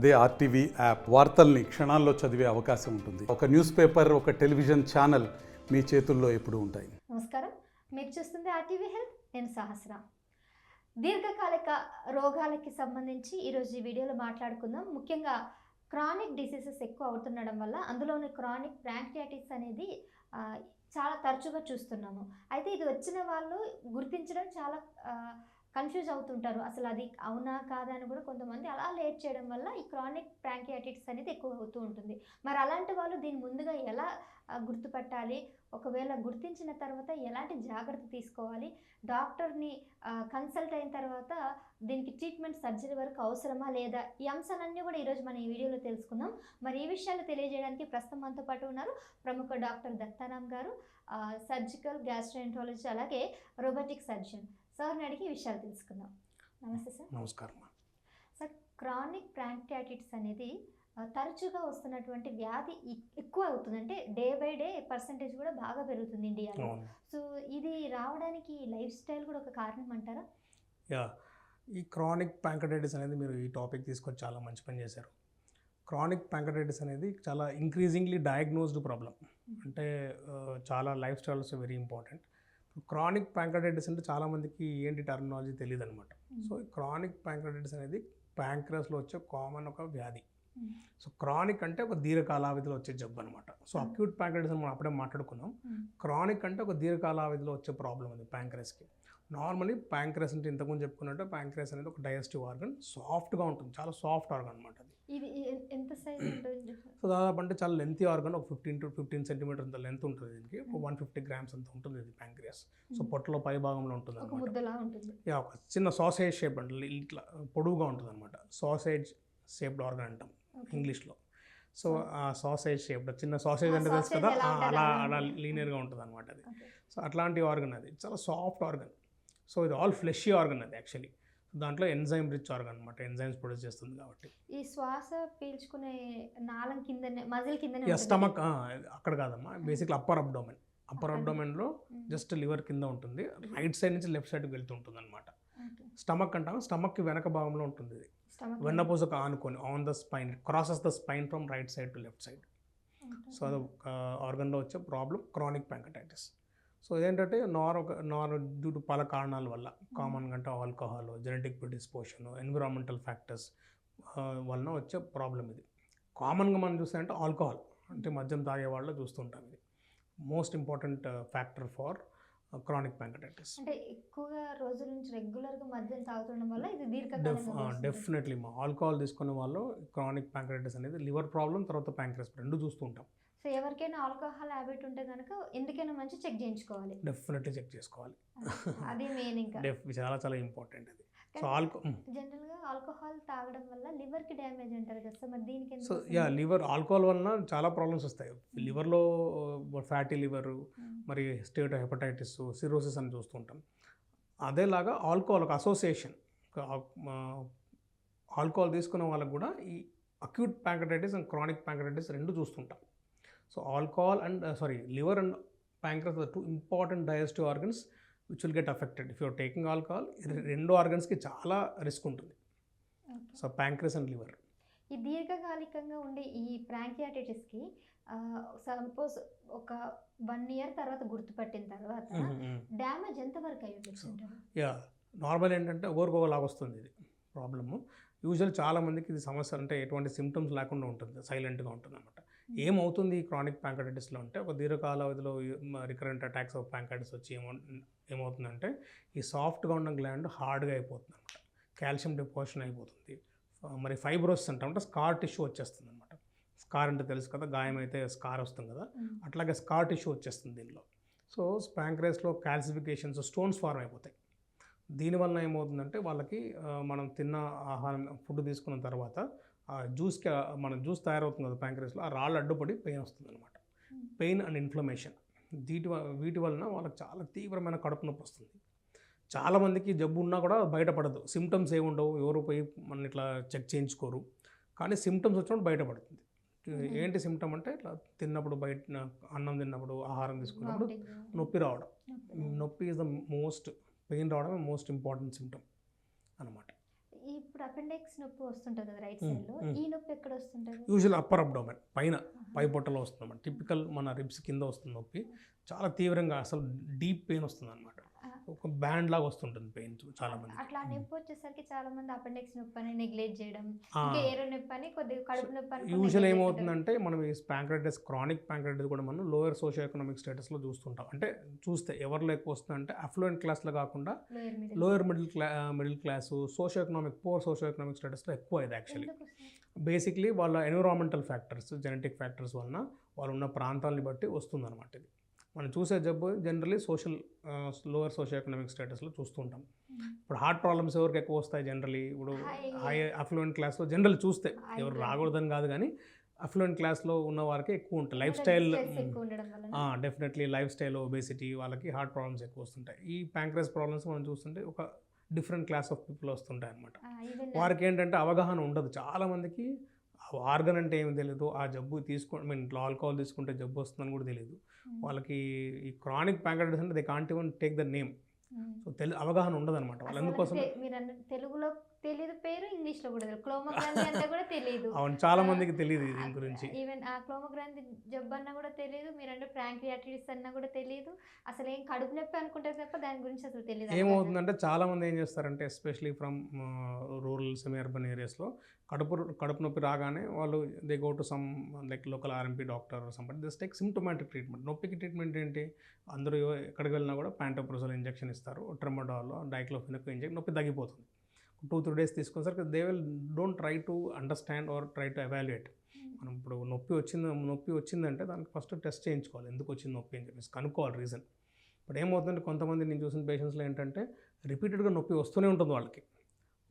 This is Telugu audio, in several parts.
అదే ఆర్టీవీ యాప్ వార్తల్ని క్షణాల్లో చదివే అవకాశం ఉంటుంది. ఒక న్యూస్ పేపర్ ఒక టెలివిజన్ ఛానల్ మీ చేతుల్లో ఎప్పుడు ఉంటాయి. నమస్కారం. మీరు చూస్తుంది ఆర్టీవీ హెల్త్. నేను సహస్ర. దీర్ఘకాలిక రోగాలకి సంబంధించి ఈరోజు ఈ వీడియోలో మాట్లాడుకుందాం. ముఖ్యంగా క్రానిక్ డిసీజెస్ ఎక్కువ అవుతుండడం వల్ల అందులోని క్రానిక్ బ్రాంకియాటిస్ అనేది చాలా తరచుగా చూస్తున్నాము. అయితే ఇది వచ్చిన వాళ్ళు గుర్తించడం చాలా కన్ఫ్యూజ్ అవుతుంటారు. అసలు అది అవునా కాదా అని కూడా కొంతమంది అలా లేట్ చేయడం వల్ల ఈ క్రానిక్ బ్రాంకియాటిస్ అనేది ఎక్కువ అవుతూ ఉంటుంది. మరి అలాంటి వాళ్ళు దీన్ని ముందుగా ఎలా గుర్తుపట్టాలి? ఒకవేళ గుర్తించిన తర్వాత ఎలాంటి జాగ్రత్త తీసుకోవాలి? డాక్టర్ని కన్సల్ట్ అయిన తర్వాత దీనికి ట్రీట్మెంట్ సర్జరీ వరకు అవసరమా లేదా? ఈ అంశాలన్నీ కూడా ఈరోజు మనం ఈ వీడియోలో తెలుసుకుందాం. మరి ఈ విషయాలు తెలియజేయడానికి ప్రస్తుతం మనతో పాటు ఉన్నారు ప్రముఖ డాక్టర్ దత్తారాం గారు సర్జికల్ గ్యాస్ట్రెంటాలజీ అలాగే రోబోటిక్ సర్జన్. సార్ని అడిగి విషయాలు తెలుసుకుందాం. నమస్తే సార్. నమస్కారం సార్ క్రానిక్ ప్రాంక్టియాటిస్ అనేది తరచుగా వస్తున్నటువంటి వ్యాధి ఎక్కువ అవుతుంది. అంటే డే బై డే పర్సంటేజ్ కూడా బాగా పెరుగుతుంది ఇండియాలో. సో ఇది రావడానికి లైఫ్ స్టైల్ కూడా ఒక కారణం అంటారా? యా ఈ క్రానిక్ ప్యాంకటైటిస్ అనేది మీరు ఈ టాపిక్ తీసుకొని చాలా మంచి పని చేశారు. క్రానిక్ ప్యాంకటైటిస్ అనేది చాలా ఇంక్రీజింగ్లీ డయాగ్నోజ్డ్ ప్రాబ్లం అంటే చాలా life styles very important. Chronic pancreatitis అంటే చాలామందికి ఏంటి టర్మినాలజీ తెలియదు అనమాట సో క్రానిక్ ప్యాంకటైటిస్ అనేది ప్యాంక్రస్లో వచ్చే కామన్ ఒక వ్యాధి. సో క్రానిక్ అంటే ఒక దీర్ఘకాలావధిలో వచ్చే జబ్బు అనమాట సో. అక్యూట్ ప్యాంకటైటిస్ మనం అప్పుడే మాట్లాడుకున్నాం. క్రానిక్ అంటే ఒక దీర్ఘకాలావధిలో వచ్చే ప్రాబ్లం అది ప్యాంక్రస్కి నార్మలీ ప్యాంక్రస్ అంటే ఇంతకుముందు చెప్పుకున్నట్టు ప్యాంక్రస్ అనేది ఒక డైజెస్టివ్ ఆర్గన్ సాఫ్ట్గా ఉంటుంది. చాలా సాఫ్ట్ ఆర్గన్ అనమాట ఇది ఎంత సైజ్ ఉంటుంది సో దాదాపు అంటే చాలా లెంతీ ఆర్గన్ ఒక ఫిఫ్టీన్ టు ఫిఫ్టీన్ సెంటీమీటర్ అంత లెంత్ ఉంటుంది దీనికి. వన్ ఫిఫ్టీ గ్రామ్స్ అంత ఉంటుంది ఇది ప్యాంక్రియాస్ సో పొట్టలో పై భాగంలో ఉంటుంది. అనమాట ఒక చిన్న సాసేజ్ షేప్ అంటే ఇట్లా పొడవుగా ఉంటుంది అనమాట సాసేజ్ షేప్డ్ ఆర్గన్ అంటాం. ఇంగ్లీష్లో. సో ఆ సాసేజ్ షేప్డ్ చిన్న సాసేజ్ అంటే తెలుసు కదా? అలా అలా. లీనియర్గా ఉంటుంది. అనమాట అది. సో అట్లాంటి ఆర్గన్ అది. చాలా సాఫ్ట్ ఆర్గన్ సో ఇది ఆల్ ఫ్లెషీ ఆర్గన్ అది యాక్చువల్లీ దాంట్లో ఎంజైమ్ రిచ్ ఆర్గన్ అనమాట ఎంజైమ్స్ ప్రొడ్యూస్ చేస్తుంది కాబట్టి. ఈ శ్వాస పీల్చుకునే నాళం కిందనే మజిల్ కిందనే. స్టమక్ అక్కడ కాదమ్మా. Basically upper abdomen. అప్పర్ అబ్డోమెన్లో. జస్ట్ లివర్ కింద ఉంటుంది. రైట్ సైడ్ నుంచి లెఫ్ట్ సైడ్కి వెళ్తుంటుంది అనమాట. స్టమక్ అంటాం స్టమక్కి వెనక భాగంలో ఉంటుంది ఇది. వెన్నపూసకు ఆనుకొని on the spine crosses the spine from right side to left side. So అది ఆర్గన్లో వచ్చే ప్రాబ్లం క్రానిక్ ప్యాంకటైటిస్. సో ఇదేంటంటే నార్ ఒక నార్ డ్యూ టు పలు కారణాల వల్ల కామన్గా అంటే alcohol genetic predisposition environmental factors వలన వచ్చే ప్రాబ్లం ఇది. కామన్గా మనం చూస్తే అంటే ఆల్కహాల్ అంటే మద్యం తాగే వాళ్ళు చూస్తుంటాం ఇది. Most important factor for chronic pancreatitis. అంటే ఎక్కువగా రోజుల నుంచి రెగ్యులర్గా మద్యం తాగుతుండడం వల్ల ఇది వస్తుంది. డెఫినెట్లీ మా ఆల్కహాల్ తీసుకునే వాళ్ళు క్రానిక్ ప్యాంకటైటిస్ అనేది లివర్ ప్రాబ్లం తర్వాత ప్యాంక్రస్ రెండు చూస్తుంటాం సో ఎవరికైనా ఆల్కహాల్ హ్యాబిట్ ఉంటే కనుక ఎందుకైనా మంచి చెక్ చేయించుకోవాలి. డెఫినెట్లీ చెక్ చేసుకోవాలి. అది మెయిన్ ఇంకా. చాలా చాలా ఇంపార్టెంట్ అది. సో ఆల్కో జనరల్గా ఆల్కహాల్ తాగడం వల్ల లివర్కి డ్యామేజ్ అంటారు కదా మరి దీనికి సో? యా లివర్ ఆల్కహాల్ వలన చాలా ప్రాబ్లమ్స్ వస్తాయి. లివర్లో ఫ్యాటీ లివర్ Mm. మరి స్టేట్ హెపటైటిస్ సిరోసిస్ అని చూస్తుంటాం. అదేలాగా ఆల్కహాల్ ఒక అసోసియేషన్. ఆల్కహాల్ తీసుకునే వాళ్ళకి కూడా ఈ acute pancreatitis and chronic pancreatitis రెండు చూస్తుంటాం. So alcohol and sorry liver and pancreas two important digestive organs which will get affected if you're taking alcohol రెండు ఆర్గన్స్కి చాలా రిస్క్ ఉంటుంది. సో ప్యాంక్రస్ అండ్ లివర్ ఈ దీర్ఘకాలికంగా ఉండే ఈ ప్రాంకియాటిటిస్కి సపోజ్ ఒక వన్ ఇయర్ తర్వాత గుర్తుపట్టిన తర్వాత డ్యామేజ్ ఎంత వరకు అయి ఉండొచ్చు అంటారు? యా నార్మల్ ఏంటంటే ఒకరికొకలాగా వస్తుంది ఇది ప్రాబ్లము యూజువల్ చాలా మందికి ఇది సమస్య అంటే ఎటువంటి సిమ్టమ్స్ లేకుండా ఉంటుంది సైలెంట్గా ఉంటుంది అనమాట ఏమవుతుంది ఈ క్రానిక్ ప్యాంకటైటిస్లో అంటే ఒక దీర్ఘకాలావధిలో రికరెంట్ అటాక్స్ ఆఫ్ ప్యాంకటైటిస్ వచ్చి ఏమో ఏమవుతుందంటే ఈ సాఫ్ట్గా ఉన్న గ్లాండ్ హార్డ్గా అయిపోతుంది అనమాట కాల్షియం డిపోజిషన్ అయిపోతుంది. మరి ఫైబ్రోసిస్ అంటాం అంటే స్కార్ టిష్యూ వచ్చేస్తుంది అనమాట స్కార్ అంటే తెలుసు కదా గాయం అయితే స్కార్ వస్తుంది కదా. అట్లాగే స్కార్ టిష్యూ వచ్చేస్తుంది దీనిలో. సో ప్యాంక్రేస్లో క్యాల్సిఫికేషన్స్ స్టోన్స్ ఫార్మ్ అయిపోతాయి. దీనివల్ల ఏమవుతుందంటే వాళ్ళకి మనం తిన్న ఆహారం ఫుడ్ తీసుకున్న తర్వాత జ్యూస్కి ఆ, మన జ్యూస్ తయారవుతుంది కదా ప్యాంక్రేస్లో ఆ రాళ్ళు అడ్డుపడి పెయిన్ వస్తుంది అనమాట. Pain and inflammation. వ- వీటి వలన వాళ్ళకి చాలా తీవ్రమైన కడుపు నొప్పి వస్తుంది. చాలామందికి జబ్బు ఉన్నా కూడా బయటపడదు. సిమ్టమ్స్ ఏముండవు ఎవరు పోయి మన ఇట్లా చెక్ చేయించుకోరు. కానీ సిమ్టమ్స్ వచ్చినప్పుడు బయటపడుతుంది. ఏంటి సిమ్టమ్ అంటే ఇట్లా తిన్నప్పుడు బయట అన్నం తిన్నప్పుడు ఆహారం తీసుకున్నప్పుడు. నొప్పి రావడం. నొప్పి. నొప్పి ఈజ్ ద మోస్ట్ పెయిన్ రావడం మోస్ట్ ఇంపార్టెంట్ సిమ్టమ్ అనమాట ఇప్పుడు అపెండిక్స్ నొప్పి వస్తుంటుంది కదా రైట్ మ్మ్, సైడ్లో మ్మ్. ఈ నొప్పి ఎక్కడ వస్తుంటది యూజువల్ అప్పర్ అబ్డోమెన్ పైన పై పొట్టలో వస్తుంది టిపికల్ మన రిబ్స్ కింద వస్తుంది నొప్పి చాలా తీవ్రంగా అసలు డీప్ పెయిన్ వస్తుంది అనమాట. ఒక బ్యాండ్ లాగా వస్తుంటుంది పెయిన్ చాలా మంది అట్లా నొప్పి వచ్చేసరికి చాలా మంది అపెండిక్స్ నొప్పి అని నెగ్లెక్ట్ చేయడం. ఇంకా ఏరో నొప్పి అని కొద్దిగా కడుపు నొప్పి అని యూజువల్ ఏమవుతుందంటే మనం ఈ ప్యాంక్రైటిస్ క్రానిక్ ప్యాంక్రైటిస్ కూడా మనం లోయర్ సోషో ఎకనామిక్ స్టేటస్లో చూస్తుంటాం అంటే చూస్తే ఎవరిలో ఎక్కువ వస్తుందంటే అఫ్లుయెంట్ క్లాస్లో కాకుండా. లోయర్ మిడిల్ క్లా middle class socio economic poor socio economic స్టేటస్లో ఎక్కువ ఇది యాక్చువల్లీ? బేసిక్లీ వాళ్ళ ఎన్విరాన్మెంటల్ ఫ్యాక్టర్స్ జెనెటిక్ ఫ్యాక్టర్స్ వలన వాళ్ళు ఉన్న ప్రాంతాలని బట్టి వస్తుందన్నమాట ఇది మనం చూసే జబ్బు generally social lower socio economic స్టేటస్లో చూస్తుంటాం మ్మ్. ఇప్పుడు హార్ట్ ప్రాబ్లమ్స్ ఎవరికి ఎక్కువ వస్తాయి జనరలీ ఇప్పుడు హై అఫ్లుయెంట్ క్లాస్లో జనరల్ చూస్తే ఎవరు. రాకూడదని కాదు కానీ అఫ్లుయెంట్ క్లాస్లో ఉన్న వారికి ఎక్కువ ఉంటాయి. Life style definitely life style obesity వాళ్ళకి హార్ట్ ప్రాబ్లమ్స్ ఎక్కువ వస్తుంటాయి. ఈ ప్యాంక్రస్ ప్రాబ్లమ్స్ మనం చూస్తుంటే ఒక డిఫరెంట్ క్లాస్ ఆఫ్ పీపుల్ వస్తుంటాయి అనమాట వారికి ఏంటంటే అవగాహన ఉండదు. చాలా మందికి ఆర్గన్ అంటే ఏమి తెలియదు ఆ జబ్బు తీసుకో ఐ మీన్ ఆల్కహాల్ తీసుకుంటే జబ్బు వస్తుందని కూడా తెలియదు. వాళ్ళకి ఈ క్రానిక్ ప్యాంక్రైటిస్ అంటే they can't even take the name. So తెలి అవగాహన ఉండదు అనమాట వాళ్ళు మీరు తెలుగులో తెలియదు పేరు ఇంగ్లీష్లో కూడా తెలియదు క్లోమోగ్రాంథి అంటే కూడా తెలియదు అవును చాలా మందికి తెలియదు దీని గురించి. ఈవెన్ ఆ క్లోమోగ్రాంథి జబ్బు అన్నా కూడా తెలియదు మీరంటే ప్రాంక్రియాటిస్ అన్నా కూడా తెలియదు అసలు ఏం కడుపు నొప్పి అనుకుంటారు తప్ప దాని గురించి అసలు తెలియదు ఏమవుతుందంటే చాలా మంది ఏం చేస్తారంటే especially from rural semi urban ఏరియాస్లో కడుపు కడుపు నొప్పి రాగానే వాళ్ళు they go to some like local RMP doctor somebody this take symptomatic treatment. నొప్పికి ట్రీట్మెంట్ ఏంటి? అందరూ ఎక్కడికి వెళ్ళినా కూడా ప్యాంటోప్రోజల్ ఇంజెక్షన్ ఇస్తారు ట్రెమడాల్ డైక్లోఫినక్ ఇంజెక్షన్ నొప్పి తగ్గిపోతుంది. Two three days తీసుకునేసరికి they will don't try to understand or try to evaluate. మనం ఇప్పుడు నొప్పి వచ్చింది నొప్పి వచ్చిందంటే దానికి ఫస్ట్ టెస్ట్ చేయించుకోవాలి. ఎందుకు వచ్చింది నొప్పి అని చెప్పేసి కనుక్కోవాలి రీజన్. ఇప్పుడు ఏమవుతుందంటే కొంతమంది నేను చూసిన పేషెంట్స్లో ఏంటంటే రిపీటెడ్గా నొప్పి వస్తూనే ఉంటుంది వాళ్ళకి.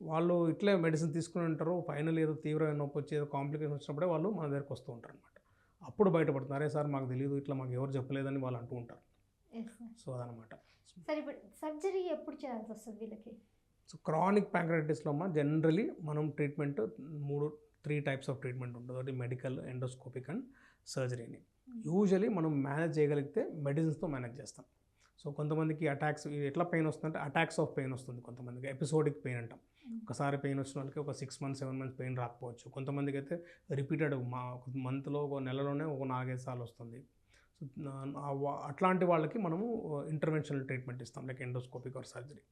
వాళ్ళు ఇట్లే మెడిసిన్ తీసుకుని ఉంటారు ఫైనల్ ఏదో తీవ్రమైన నొప్పి వచ్చి ఏదో కాంప్లికేషన్ వచ్చినప్పుడే వాళ్ళు మన దగ్గరికి వస్తూ ఉంటారు అనమాట అప్పుడు బయటపడుతున్నారు అరే సార్ మాకు తెలియదు ఇట్లా మాకు ఎవరు చెప్పలేదని వాళ్ళు అంటూ ఉంటారు. సో అదనమాట సరే ఇప్పుడు సర్జరీ ఎప్పుడు చేయాల్సి వస్తుంది వీళ్ళకి? సో క్రానిక్ ప్యాంక్రైటిస్లో జనరలీ మనం ట్రీట్మెంట్ మూడు త్రీ టైప్స్ ఆఫ్ ట్రీట్మెంట్ ఉంటుంది. ఒకటి మెడికల్ ఎండోస్కోపిక్ అండ్ సర్జరీని యూజువలీ మనం మేనేజ్ చేయగలిగితే మెడిసిన్స్తో మేనేజ్ చేస్తాం. సో కొంతమందికి అటాక్స్ ఎట్లా పెయిన్ వస్తుందంటే అటాక్స్ ఆఫ్ పెయిన్ వస్తుంది కొంతమందికి. ఎపిసోడిక్ పెయిన్ అంటాం. ఒకసారి పెయిన్ వచ్చిన వాళ్ళకి ఒక six months seven months pain రాకపోవచ్చు. కొంతమందికి అయితే రిపీటెడ్ మా ఒక మంత్లో ఒక నెలలోనే ఒక నాలుగైదు సార్లు వస్తుంది. సో అట్లాంటి వాళ్ళకి మనము ఇంటర్వెన్షనల్ ట్రీట్మెంట్ ఇస్తాం. Like endoscopic or surgery.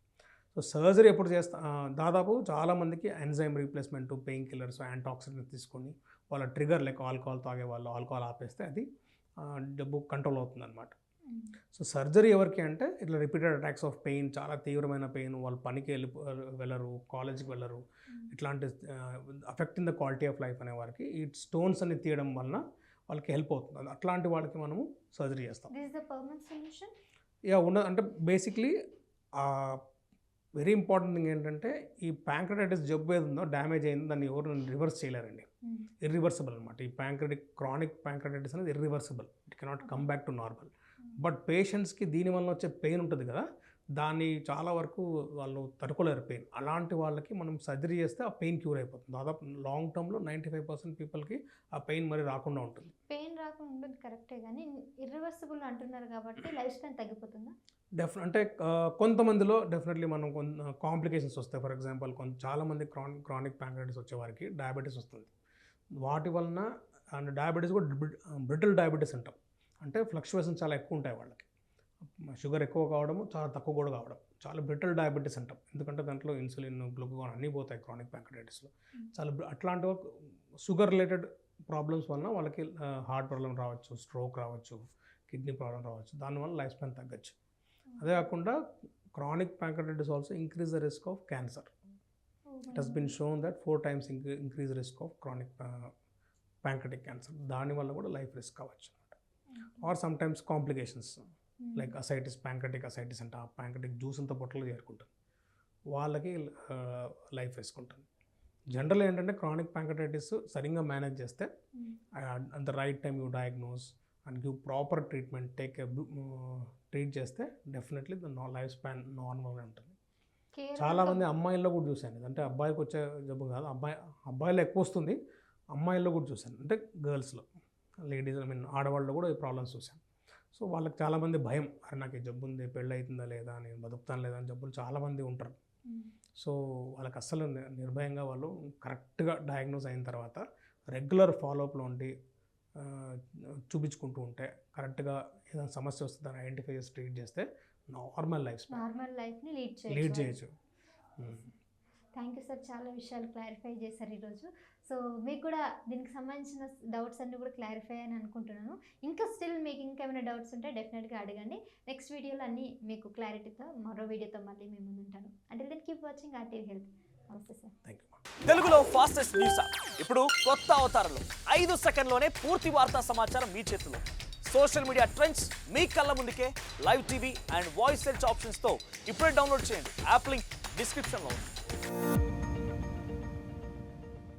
So surgery ఎప్పుడు చేస్తా దాదాపు చాలామందికి enzyme replacement pain killers antioxidants తీసుకొని వాళ్ళ ట్రిగర్ లైక్ ఆల్కహాల్ తాగే వాళ్ళు ఆల్కహాల్ ఆపేస్తే అది ఆ, జబ్బు కంట్రోల్ అవుతుంది అనమాట సో సర్జరీ ఎవరికి అంటే ఇట్లా రిపీటెడ్ అటాక్స్ ఆఫ్ పెయిన్ చాలా తీవ్రమైన పెయిన్ వాళ్ళు పనికి వెళ్ళి వెళ్ళరు కాలేజ్కి వెళ్ళరు. ఇట్లాంటి affect in the quality of life అనే వారికి ఈ స్టోన్స్ అన్ని తీయడం వలన వాళ్ళకి హెల్ప్ అవుతుంది. అట్లాంటి వాళ్ళకి మనము సర్జరీ చేస్తాం. యా ఉన్న అంటే బేసిక్లీ వెరీ ఇంపార్టెంట్ థింగ్ ఏంటంటే ఈ ప్యాంక్రటైటిస్ జబ్బు ఏది ఉందో డ్యామేజ్ అయిందో దాన్ని ఎవరు రివర్స్ చేయలేరండి. ఇర్రివర్సిబుల్ అనమాట ఈ ప్యాంక్రటిక్ క్రానిక్ ప్యాంక్రటైటిస్ అనేది irreversible. It cannot come back to normal. But పేషెంట్స్కి దీనివల్ల వచ్చే పెయిన్ ఉంటుంది కదా దాన్ని చాలా వరకు వాళ్ళు తట్టుకోలేరు పెయిన్ అలాంటి వాళ్ళకి మనం సర్జరీ చేస్తే ఆ పెయిన్ క్యూర్ అయిపోతుంది. దాదాపు లాంగ్ టర్మ్లో నైంటీ ఫైవ్ పర్సెంట్ పీపుల్కి ఆ పెయిన్ మరి రాకుండా ఉంటుంది. పెయిన్ రాకుండా ఉంటుంది కరెక్టే కానీ ఇర్రివర్సిబుల్ అంటున్నారు కాబట్టి లైఫ్ స్పాన్ తగ్గిపోతుందా? డెఫ్ అంటే కొంతమందిలో డెఫినెట్లీ మనం కొంత కాంప్లికేషన్స్ వస్తాయి. ఫర్ ఎగ్జాంపుల్ కొంత చాలామంది క్రానిక్ క్రానిక్ ప్యాంక్రైటిస్ వచ్చే వారికి డయాబెటీస్ వస్తుంది. వాటి వలన అండ్ డయాబెటీస్ కూడా బ్రిటిల్ డయాబెటీస్ అంటాం. అంటే ఫ్లక్చువేషన్ చాలా ఎక్కువ ఉంటాయి వాళ్ళకి. షుగర్ ఎక్కువ కావడము చాలా తక్కువ కూడా కావడం. చాలా బ్రిటిల్ డయాబెటీస్ అంటాం. ఎందుకంటే దాంట్లో ఇన్సులిన్ గ్లూకోన్ అన్నీ పోతాయి క్రానిక్ ప్యాంక్రైటిస్లో చాలా అట్లాంటి షుగర్ రిలేటెడ్ ప్రాబ్లమ్స్ వలన వాళ్ళకి హార్ట్ ప్రాబ్లం రావచ్చు స్ట్రోక్ రావచ్చు కిడ్నీ ప్రాబ్లం రావచ్చు. దానివల్ల లైఫ్ స్పాన్ తగ్గచ్చు. అదే కాకుండా chronic pancreatitis also increase the risk of cancer. It has been shown that four times increase risk of chronic pancreatic cancer. దానివల్ల కూడా లైఫ్ రిస్క్ అవ్వచ్చు or some times complications. Like ascites pancreatic ascites అంటే ఆ ప్యాంక్రటిక్ జ్యూస్ అంతా పొట్టలో చేరుకుంటుంది. వాళ్ళకి లైఫ్ రిస్క్ ఉంటుంది జనరల్ ఏంటంటే క్రానిక్ ప్యాంక్రటైటిస్ సరిగ్గా మేనేజ్ చేస్తే at the right time you diagnose and give proper treatment take treat చేస్తే డెఫినెట్లీ ద లైఫ్ స్పాన్ నార్మల్గా ఉంటుంది. చాలా మంది అమ్మాయిల్లో కూడా చూశాను. అంటే అబ్బాయికి వచ్చే జబ్బు కాదు అబ్బాయి అబ్బాయిలో ఎక్కువ వస్తుంది అమ్మాయిల్లో కూడా చూశాను. అంటే గర్ల్స్లో లేడీస్ ఐ మీన్ ఆడవాళ్ళలో కూడా ఈ ప్రాబ్లమ్స్ చూశాను. సో వాళ్ళకి చాలామంది భయం. అరే నాకు ఈ జబ్బు ఉంది పెళ్ళి అవుతుందా లేదా నేను బతుకుతాను లేదా అని జబ్బులు చాలామంది ఉంటారు. సో వాళ్ళకి అస్సలు నిర్భయంగా వాళ్ళు కరెక్ట్గా డయాగ్నోస్ అయిన తర్వాత రెగ్యులర్ ఫాలోఅప్లో ఉండి చూపించుకుంటూ ఉంటే కరెక్ట్గా ఏదైనా సమస్య వస్తే దాన్ని ఐడెంటిఫై చేసి ట్రీట్ చేస్తే నార్మల్ లైఫ్ నార్మల్ లైఫ్ని లీడ్ లీడ్ చేయొచ్చు. థ్యాంక్ యూ సార్ చాలా విషయాలు క్లారిఫై చేశారు ఈరోజు. సో మీకు కూడా దీనికి సంబంధించిన డౌట్స్ అన్నీ కూడా క్లారిఫై అని అనుకుంటున్నాను. ఇంకా స్టిల్ మీకు ఇంకేమైనా డౌట్స్ ఉంటే డెఫినెట్గా అడగండి. నెక్స్ట్ వీడియోలో అన్నీ మీకు క్లారిటీతో మరో వీడియోతో మళ్ళీ మేము ముందుంటాను. అంటే then keep watching RTV health నమస్తే సార్ థ్యాంక్ తెలుగులో ఫాస్టెస్ట్ న్యూస్ ఇప్పుడు కొత్త అవతారంలో ఐదు సెకండ్లోనే పూర్తి వార్తా సమాచారం మీ చేతిలో. సోషల్ మీడియా ట్రెండ్స్ మీ కళ్ళ ముందుకే live TV and voice search ఆప్షన్స్తో ఇప్పుడే డౌన్లోడ్ చేయండి. యాప్ లింక్ డిస్క్రిప్షన్లో ఉంది.